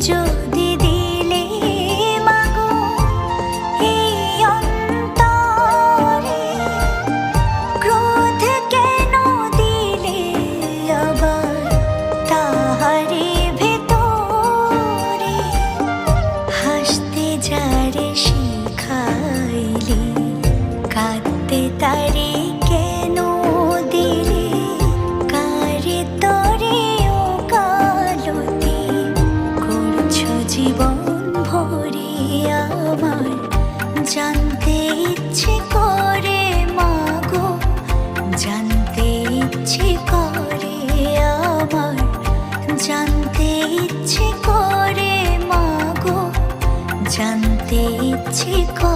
যদি দিলে মাগো এই দিলে আবার তাহারে ভেতরে? হাসতে যারে আমার জানতে ইচ্ছে করে মাগো, জানতে ইচ্ছে করে আমার জানতে ইচ্ছে করে মাগো, জানতে ইচ্ছে করে